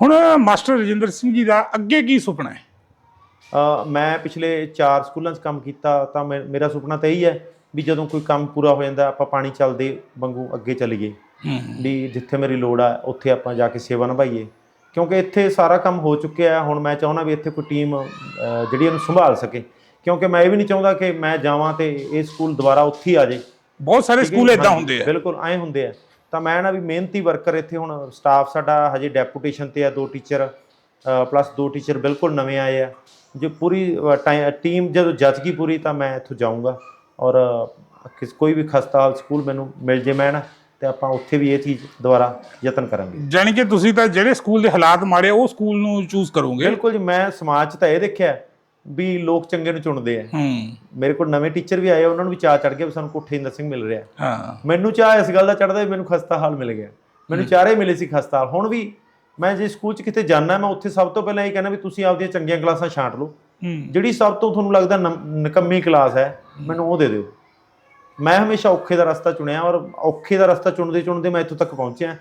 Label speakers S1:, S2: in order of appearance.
S1: ਹੁਣ ਮਾਸਟਰ ਰਜਿੰਦਰ ਸਿੰਘ ਜੀ ਦਾ ਅੱਗੇ ਕੀ ਸੁਪਨਾ ਹੈ?
S2: ਮੈਂ ਪਿਛਲੇ 4 ਸਕੂਲਾਂ 'ਚ ਕੰਮ ਕੀਤਾ ਤਾਂ ਮੇਰਾ ਸੁਪਨਾ ਤਾਂ ਇਹੀ ਹੈ ਵੀ ਜਦੋਂ ਕੋਈ ਕੰਮ ਪੂਰਾ ਹੋ ਜਾਂਦਾ ਆਪਾਂ ਪਾਣੀ ਚੱਲਦੇ ਵਾਂਗੂ ਅੱਗੇ ਚੱਲੀਏ। ਵੀ ਜਿੱਥੇ ਮੇਰੀ ਲੋੜ ਆ ਉੱਥੇ ਆਪਾਂ ਜਾ ਕੇ ਸੇਵਾ ਨਿਭਾਈਏ। ਕਿਉਂਕਿ ਇੱਥੇ ਸਾਰਾ ਕੰਮ ਹੋ ਚੁੱਕਿਆ ਹੈ ਹੁਣ ਮੈਂ ਚਾਹੁੰਦਾ ਵੀ ਇੱਥੇ ਕੋਈ ਟੀਮ ਜਿਹੜੀ ਇਹਨੂੰ ਸੰਭਾਲ ਸਕੇ। ਕਿਉਂਕਿ ਮੈਂ ਇਹ ਵੀ ਨਹੀਂ ਚਾਹੁੰਦਾ ਕਿ ਮੈਂ ਜਾਵਾਂ ਤੇ ਇਹ ਸਕੂਲ ਦੁਬਾਰਾ ਉੱਥੇ ਹੀ ਆ ਜਾਏ।
S1: ਬਹੁਤ ਸਾਰੇ ਸਕੂਲ? ਇਦਾਂ ਹੁੰਦੇ ਆ।
S2: ਬਿਲਕੁਲ ਐਂ ਹੁੰਦੇ ਆ। ਤਾਂ ਮੈਂ ਨਾ ਵੀ ਮਿਹਨਤੀ ਵਰਕਰ ਇੱਥੇ ਹੁਣ ਸਟਾਫ ਸਾਡਾ ਹਜੇ ਡੈਪੂਟੇਸ਼ਨ ਤੇ ਆ ਦੋ ਟੀਚਰ ਪਲੱਸ ਦੋ ਟੀਚਰ ਬਿਲਕੁਲ ਨਵੇਂ ਆਏ ਆ। ਜੋ ਪੂਰੀ ਟੀਮ ਜਦੋਂ ਜੱਜ ਗਈ ਪੂਰੀ ਤਾਂ ਮੈਂ ਇੱਥੋਂ ਜਾਊਂਗਾ ਔਰ ਕਿਸ ਕੋਈ ਵੀ ਖਸਤਾ ਹਾਲ ਸਕੂਲ ਮੈਨੂੰ ਮਿਲ ਜੇ ਮੈਂ ਨਾ ਤੇ ਆਪਾਂ ਉੱਥੇ ਵੀ ਇਹ ਚੀਜ਼ ਦੁਬਾਰਾ ਯਤਨ ਕਰਾਂਗੇ।
S1: ਜਾਣੀ ਕਿ ਤੁਸੀਂ ਤਾਂ ਜਿਹੜੇ ਸਕੂਲ ਦੇ ਹਾਲਾਤ ਮਾੜੇ ਉਹ ਸਕੂਲ ਨੂੰ ਚੂਜ਼ ਕਰੋਗੇ।
S2: ਬਿਲਕੁਲ ਜੀ ਮੈਂ ਸਮਾਜ 'ਚ ਤਾਂ ਇਹ ਦੇਖਿਆ ਵੀ ਲੋਕ ਚੰਗੇ ਨੂੰ ਚੁਣਦੇ ਆ।
S1: ਹੂੰ।
S2: ਮੇਰੇ ਕੋਲ ਨਵੇਂ ਟੀਚਰ ਵੀ ਆਏ ਉਹਨਾਂ ਨੂੰ ਵੀ ਚਾਹ ਚੜ ਗਿਆ ਸਾਨੂੰ ਕੋਠੇ ਇੰਦਰ ਸਿੰਘ ਮਿਲ ਰਿਹਾ।
S1: ਹਾਂ।
S2: ਮੈਨੂੰ ਚਾਹ ਇਸ ਗੱਲ ਦਾ ਚੜਦਾ ਵੀ ਮੈਨੂੰ ਖਸਤਾ ਹਾਲ ਮਿਲ ਗਿਆ। ਮੈਨੂੰ ਚਾਰੇ ਮਿਲੇ ਸੀ ਖਸਤਾ ਹਾਲ। ਹੁਣ ਵੀ ਮੈਂ ਜੇ ਸਕੂਲ 'ਚ ਕਿਤੇ ਜਾਣਾ ਮੈਂ ਉੱਥੇ ਸਭ ਤੋਂ ਪਹਿਲਾਂ ਇਹ ਕਹਿੰਦਾ ਵੀ ਤੁਸੀਂ ਆਪਦੀਆਂ ਚੰਗੀਆਂ ਕਲਾਸਾਂ ਛਾਂਟ ਲਓ।
S1: ਹੂੰ।
S2: ਜਿਹੜੀ ਸਭ ਤੋਂ ਤੁਹਾਨੂੰ ਲੱਗਦਾ ਨਿਕੰਮੀ ਕਲਾਸ ਹੈ ਮੈਨੂੰ ਉਹ ਦੇ ਦਿਓ। ਮੈਂ ਹਮੇਸ਼ਾ ਔਖੇ ਦਾ ਰਸਤਾ ਚੁਣਿਆ ਔਰ ਔਖੇ ਦਾ ਰਸਤਾ ਚੁਣਦੇ ਚੁਣਦੇ ਮੈਂ ਇੱਥੋਂ ਤੱਕ ਪਹੁੰਚਿਆ।